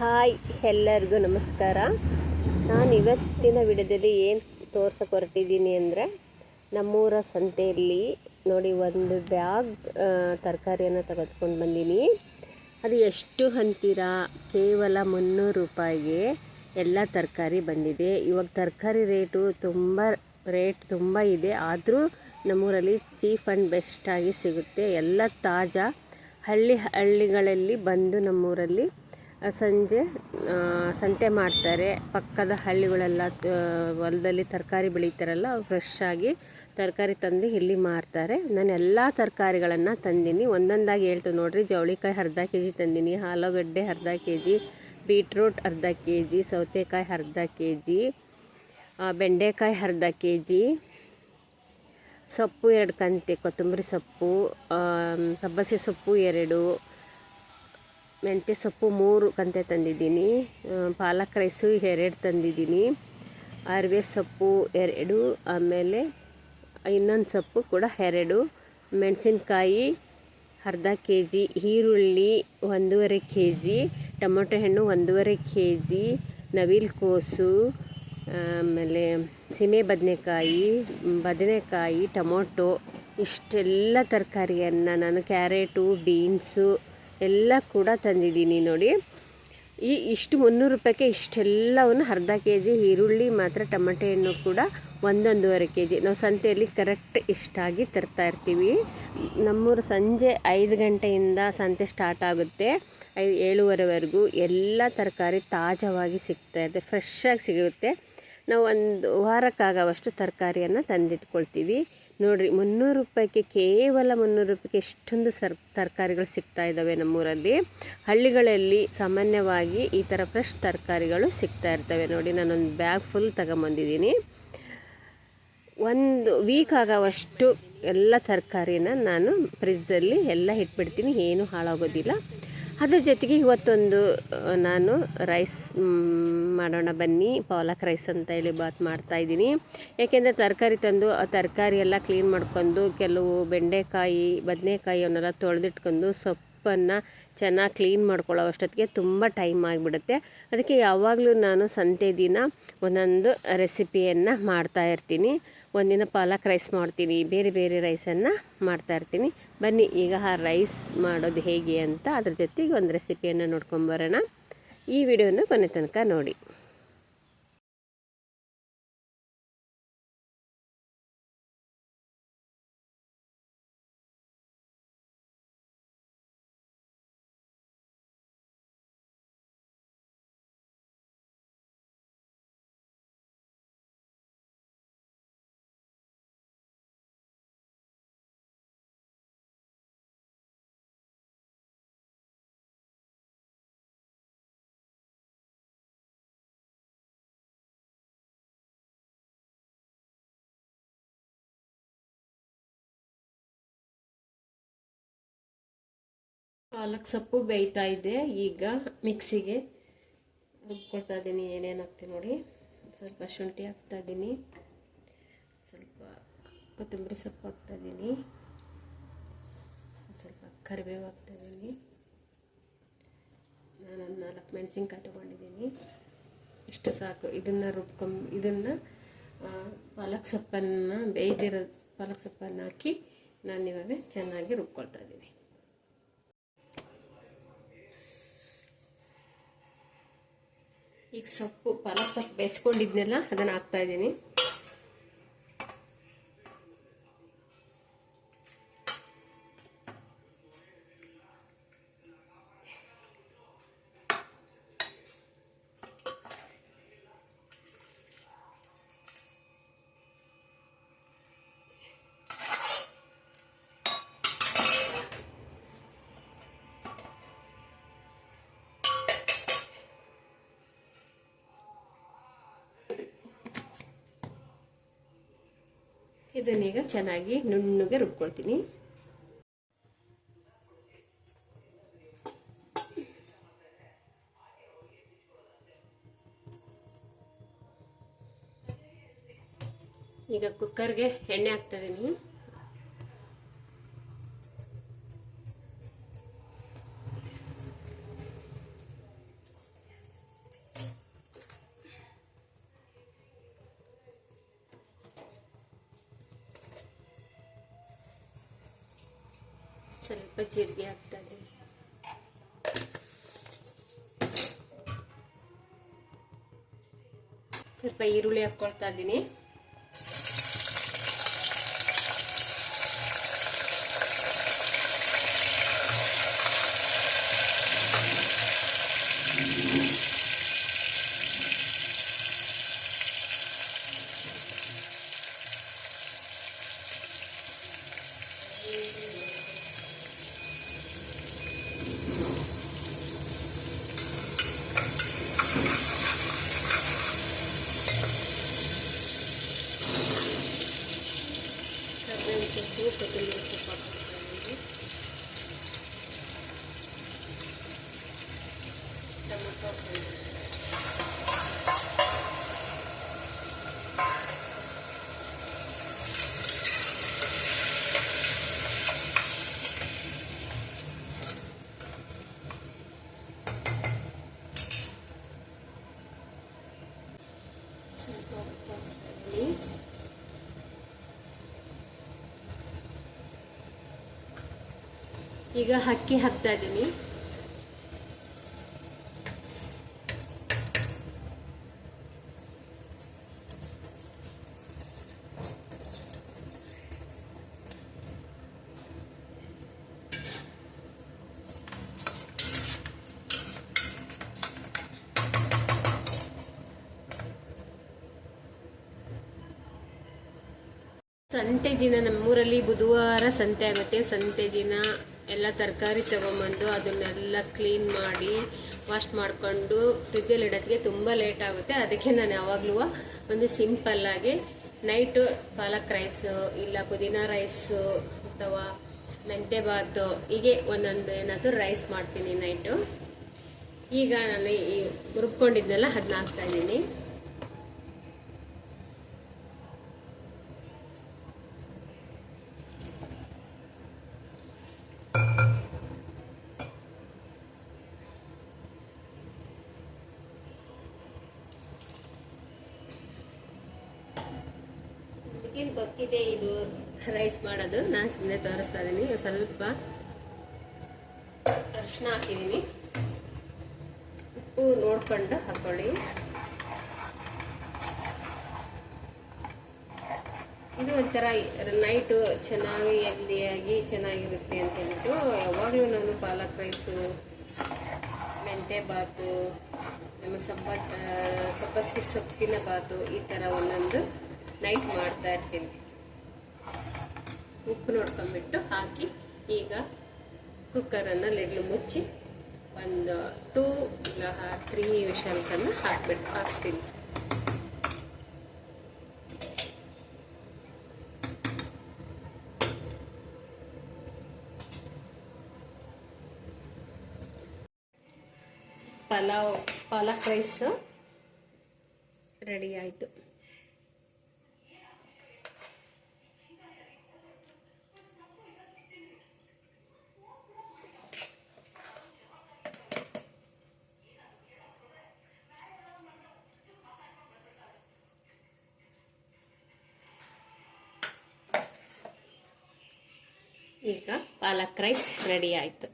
Hi ಎಲ್ಲರಿಗೂ ನಮಸ್ಕಾರ. ನಾನು ಇವತ್ತಿನ ವಿಡಿಯೋದಲ್ಲಿ ಏನು ತೋರ್ಸೋಕೆ ಹೊರಟಿದ್ದೀನಿ ಅಂದರೆ ನಮ್ಮೂರ ಸಂತೆಯಲ್ಲಿ ನೋಡಿ ಒಂದು ಬ್ಯಾಗ್ ತರಕಾರಿಯನ್ನು ತೆಗೆದುಕೊಂಡು ಬಂದೀನಿ. ಅದು ಎಷ್ಟು ಅಂತೀರಾ? ಕೇವಲ ಮುನ್ನೂರು ರೂಪಾಯಿಗೆ ಎಲ್ಲ ತರಕಾರಿ ಬಂದಿದೆ. ಇವಾಗ ತರಕಾರಿ ರೇಟು ತುಂಬ, ರೇಟ್ ತುಂಬ ಇದೆ. ಆದರೂ ನಮ್ಮೂರಲ್ಲಿ ಚೀಫ್ ಆ್ಯಂಡ್ ಬೆಸ್ಟಾಗಿ ಸಿಗುತ್ತೆ. ಎಲ್ಲ ತಾಜಾ ಹಳ್ಳಿ ಹಳ್ಳಿಗಳಲ್ಲಿ ಬಂದು ನಮ್ಮೂರಲ್ಲಿ ಸಂಜೆ ಸಂತೆ ಮಾಡ್ತಾರೆ. ಪಕ್ಕದ ಹಳ್ಳಿಗಳೆಲ್ಲ ಹೊಲದಲ್ಲಿ ತರಕಾರಿ ಬೆಳೀತಾರಲ್ಲ ಫ್ರೆಶ್ ಆಗಿ ತರಕಾರಿ ತಂದು ಇಲ್ಲಿ ಮಾರ್ತಾರೆ. ನಾನು ಎಲ್ಲ ತರಕಾರಿಗಳನ್ನು ತಂದೀನಿ. ಒಂದೊಂದಾಗಿ ಹೇಳ್ತು ನೋಡಿರಿ, ಜವಳಿಕಾಯಿ ಅರ್ಧ ಕೆ ಜಿ ತಂದೀನಿ, ಆಲೂಗಡ್ಡೆ ಅರ್ಧ ಕೆ ಜಿ ಬೀಟ್ರೂಟ್ ಅರ್ಧ ಕೆ ಜಿ ಸೌತೆಕಾಯಿ ಅರ್ಧ ಕೆ ಜಿ ಬೆಂಡೆಕಾಯಿ ಅರ್ಧ ಕೆ ಜಿ ಸೊಪ್ಪು ಎರಡು ಕಂತೆ, ಕೊತ್ತಂಬರಿ ಸೊಪ್ಪು ಸಬ್ಬಸಿ ಸೊಪ್ಪು ಎರಡು ಮೆಂತ್ಯ ಸೊಪ್ಪು ಮೂರು ಕಂತೆ ತಂದಿದ್ದೀನಿ. ಪಾಲಕ್ ರೈಸು ಎರಡು ತಂದಿದ್ದೀನಿ. ಅರಿವೆ ಸೊಪ್ಪು ಎರಡು, ಆಮೇಲೆ ಇನ್ನೊಂದು ಸೊಪ್ಪು ಕೂಡ ಎರಡು. ಮೆಣಸಿನ್ಕಾಯಿ ಅರ್ಧ ಕೆ ಜಿ ಈರುಳ್ಳಿ ಒಂದೂವರೆ ಕೆ ಜಿ ಟೊಮೊಟೊ ಹಣ್ಣು ಒಂದೂವರೆ ಕೆ ಜಿ ನವಿಲು ಕೋಸು, ಆಮೇಲೆ ಸೀಮೆ ಬದನೆಕಾಯಿ ಬದನೆಕಾಯಿ, ಟೊಮೊಟೊ, ಇಷ್ಟೆಲ್ಲ ತರಕಾರಿಯನ್ನು ನಾನು ಕ್ಯಾರೆಟು, ಬೀನ್ಸು ಎಲ್ಲ ಕೂಡ ತಂದಿದ್ದೀನಿ ನೋಡಿ. ಈ ಇಷ್ಟು ಮುನ್ನೂರು ರೂಪಾಯಿಗೆ ಇಷ್ಟೆಲ್ಲವನ್ನು ಅರ್ಧ ಕೆ ಜಿ ಈರುಳ್ಳಿ, ಮಾತ್ರ ಟಮಟೆ ಹಣ್ಣು ಕೂಡ ಒಂದೊಂದೂವರೆ ಕೆ ಜಿ ನಾವು ಸಂತೆಯಲ್ಲಿ ಕರೆಕ್ಟ್ ಇಷ್ಟಾಗಿ ತರ್ತಾ ಇರ್ತೀವಿ. ನಮ್ಮೂರು ಸಂಜೆ ಐದು ಗಂಟೆಯಿಂದ ಸಂತೆ ಸ್ಟಾರ್ಟ್ ಆಗುತ್ತೆ. ಐ ಏಳುವರೆವರೆಗೂ ಎಲ್ಲ ತರಕಾರಿ ತಾಜಾವಾಗಿ ಇದೆ, ಫ್ರೆಶ್ಶಾಗಿ ಸಿಗುತ್ತೆ. ನಾವು ಒಂದು ವಾರಕ್ಕಾಗವಷ್ಟು ತರಕಾರಿಯನ್ನು ತಂದಿಟ್ಕೊಳ್ತೀವಿ. ನೋಡಿರಿ, ಮುನ್ನೂರು ರೂಪಾಯಿಗೆ ಕೇವಲ ಮುನ್ನೂರು ರೂಪಾಯಿಗೆ ಎಷ್ಟೊಂದು ಸರ್, ತರಕಾರಿಗಳು ಸಿಗ್ತಾ ಇದ್ದಾವೆ ನಮ್ಮೂರಲ್ಲಿ. ಹಳ್ಳಿಗಳಲ್ಲಿ ಸಾಮಾನ್ಯವಾಗಿ ಈ ಥರ ಫ್ರೆಶ್ ತರಕಾರಿಗಳು ಸಿಗ್ತಾ ಇರ್ತವೆ. ನೋಡಿ, ನಾನೊಂದು ಬ್ಯಾಗ್ ಫುಲ್ ತಗೊಂಬಂದಿದ್ದೀನಿ. ಒಂದು ವೀಕ್ ಆಗೋವಷ್ಟು ಎಲ್ಲ ತರಕಾರಿನ ನಾನು ಫ್ರಿಜ್ಜಲ್ಲಿ ಎಲ್ಲ ಇಟ್ಬಿಡ್ತೀನಿ. ಏನೂ ಹಾಳಾಗೋದಿಲ್ಲ. ಅದ್ರ ಜೊತೆಗೆ ಇವತ್ತೊಂದು ನಾನು ರೈಸ್ ಮಾಡೋಣ ಬನ್ನಿ, ಪಾಲಕ್ ರೈಸ್ ಅಂತ ಹೇಳಿ ಬಾತ್ ಮಾಡ್ತಾಯಿದ್ದೀನಿ ಯಾಕೆಂದರೆ ತರಕಾರಿ ತಂದು, ಆ ತರಕಾರಿ ಎಲ್ಲ ಕ್ಲೀನ್ ಮಾಡ್ಕೊಂಡು, ಕೆಲವು ಬೆಂಡೆಕಾಯಿ, ಬದನೆಕಾಯಿ ಅವನ್ನೆಲ್ಲ ತೊಳೆದಿಟ್ಕೊಂಡು ಸೊಪ್ಪನ್ನು ಚೆನ್ನಾಗಿ ಕ್ಲೀನ್ ಮಾಡ್ಕೊಳ್ಳೋ ಅಷ್ಟೊತ್ತಿಗೆ ತುಂಬ ಟೈಮ್ ಆಗಿಬಿಡುತ್ತೆ. ಅದಕ್ಕೆ ಯಾವಾಗಲೂ ನಾನು ಸಂತೆ ದಿನ ಒಂದೊಂದು ರೆಸಿಪಿಯನ್ನು ಮಾಡ್ತಾ ಇರ್ತೀನಿ. ಒಂದಿನ ಪಾಲಕ್ ರೈಸ್ ಮಾಡ್ತೀನಿ, ಬೇರೆ ಬೇರೆ ರೈಸನ್ನು ಮಾಡ್ತಾಯಿರ್ತೀನಿ ಬನ್ನಿ, ಈಗ ಆ ರೈಸ್ ಮಾಡೋದು ಹೇಗೆ ಅಂತ ಅದ್ರ ಜೊತೆಗೆ ಒಂದು ರೆಸಿಪಿಯನ್ನು ನೋಡ್ಕೊಂಬರೋಣ ಈ ವಿಡಿಯೋನ ಕೊನೆ ತನಕ ನೋಡಿ. ಪಾಲಕ್ ಸೊಪ್ಪು ಬೇಯ್ತಾ ಇದೆ. ಈಗ ಮಿಕ್ಸಿಗೆ ರುಬ್ಕೊಳ್ತಾ ಇದ್ದೀನಿ. ಏನೇನು ಹಾಕ್ತೀನಿ ನೋಡಿ. ಸ್ವಲ್ಪ ಶುಂಠಿ ಹಾಕ್ತಾ ಇದ್ದೀನಿ. ಸ್ವಲ್ಪ ಕೊತ್ತಂಬರಿ ಸೊಪ್ಪು ಹಾಕ್ತಾ ಇದ್ದೀನಿ. ಸ್ವಲ್ಪ ಕರಿಬೇವು ಹಾಕ್ತಾ ಇದ್ದೀನಿ. ನಾನೊಂದು ನಾಲ್ಕು ಮೆಣಸಿನ್ಕಾಯಿ ತೊಗೊಂಡಿದ್ದೀನಿ. ಇಷ್ಟು ಸಾಕು. ಇದನ್ನು ರುಬ್ಕೊಂಬ ಇದನ್ನು ಪಾಲಕ್ ಸೊಪ್ಪನ್ನು ಬೇಯ್ದಿರೋ, ಪಾಲಕ್ ಸೊಪ್ಪನ್ನು ಹಾಕಿ ನಾನು ಇವಾಗ ಚೆನ್ನಾಗಿ ರುಬ್ಕೊಳ್ತಾ ಇದ್ದೀನಿ. ಈಗ ಸೊಪ್ಪು ಪಾಲಕ್ ಸೊಪ್ಪು ಬೇಯಿಸ್ಕೊಂಡಿದ್ನೆಲ್ಲ ಅದನ್ನು ಹಾಕ್ತಾ ಇದ್ದೀನಿ. ಇದನ್ನೀಗ ಚೆನ್ನಾಗಿ ನುಣ್ಣಗೆ ರುಬ್ಕೊಳ್ತೀನಿ. ಈಗ ಕುಕ್ಕರ್ಗೆ ಎಣ್ಣೆ ಹಾಕ್ತಾ ಇದ್ದೀನಿ ಸ್ವಲ್ಪ ಜೀರಿಗೆ ಹಾಕ್ತದೆ ಸ್ವಲ್ಪ ಈರುಳ್ಳಿ ಹಾಕೊಳ್ತಾ ಇದ್ದೀನಿ. ಸೊಪ್ಪು ಕೊತ್ತಂಬರಿ ಸೊಪ್ಪು ಹಾಕ್ಕೊಳ್ತಾ ಇದ್ದೀನಿ ಟೊಮೊಟೊ ಹಾಕ್ಕೊಂಡು ಸ್ವಲ್ಪ ಉಪ್ಪು ಹಾಕ್ತಾ ಇದ್ದೀನಿ ಈಗ ಅಕ್ಕಿ ಹಾಕ್ತಾ ಇದ್ದೀನಿ. ಸಂತೆ ದಿನ ನಮ್ಮೂರಲ್ಲಿ ಬುಧವಾರ ಸಂತೆ ಆಗುತ್ತೆ. ಸಂತೆ ದಿನ ಎಲ್ಲ ತರಕಾರಿ ತೊಗೊಂಬಂದು ಅದನ್ನೆಲ್ಲ ಕ್ಲೀನ್ ಮಾಡಿ ವಾಶ್ ಮಾಡಿಕೊಂಡು ಫ್ರಿಜ್ಜಲ್ಲಿ ಇಡೋದಕ್ಕೆ ತುಂಬ ಲೇಟ್ ಆಗುತ್ತೆ. ಅದಕ್ಕೆ ನಾನು ಯಾವಾಗಲೂ ಒಂದು ಸಿಂಪಲ್ಲಾಗಿ ನೈಟು ಪಾಲಕ್ ರೈಸು ಇಲ್ಲ ಪುದೀನ ರೈಸು ಅಥವಾ ಮೆಂತ್ಯ ಬಾತು ಹೀಗೆ ಒಂದೊಂದು ಏನಾದರೂ ರೈಸ್ ಮಾಡ್ತೀನಿ ನೈಟು ಈಗ ನಾನು ಈ ರುಬ್ಕೊಂಡಿದ್ನೆಲ್ಲ ಅದನ್ನ ಹಾಕ್ತಾ ಇದಕ್ಕೇನು ಗೊತ್ತಿದೆ ಇದು ರೈಸ್ ಮಾಡೋದು? ನಾನು ಸುಮ್ಮನೆ ತೋರಿಸ್ತಾ ಇದ್ದೀನಿ ಸ್ವಲ್ಪ ಅರಿಶಿನ ಹಾಕಿದ್ದೀನಿ ಉಪ್ಪು ನೋಡ್ಕೊಂಡು ಹಾಕೊಳ್ಳಿ. ಇದು ಒಂಥರ ನೈಟು ಚೆನ್ನಾಗಿ ಎಲ್ಲಿಯಾಗಿ ಚೆನ್ನಾಗಿರುತ್ತೆ ಅಂತ ಹೇಳ್ಬಿಟ್ಟು ಯಾವಾಗಲೂ ನಾನು ಪಾಲಕ್ ರೈಸು ಮೆಂತೆ ಬಾತು ನಮ್ಮ ಸಬ್ಬ ಸಬ್ಬಸಿಗೆ ಸೊಪ್ಪಿನ ಬಾತು ಈ ಥರ ಒಂದೊಂದು ನೈಟ್ ಮಾಡ್ತಾ ಇರ್ತೀನಿ. ಉಪ್ಪು ನೋಡ್ಕೊಂಬಿಟ್ಟು ಹಾಕಿ ಈಗ ಕುಕ್ಕರನ್ನು ಲಿಡ್ಲು ಮುಚ್ಚಿ ಒಂದು ಟೂ ಇಲ್ಲ ತ್ರೀ ವಿಷಲ್ಸನ್ನು ಹಾಕ್ಬಿಟ್ಟು ಹಾಕ್ಸ್ತೀನಿ. ಪಲಾವ್, ಪಾಲಕ್ ರೈಸು ರೆಡಿ ಆಯಿತು. ಈಗ ಪಾಲಕ್ ರೈಸ್ ರೆಡಿ ಆಯಿತು.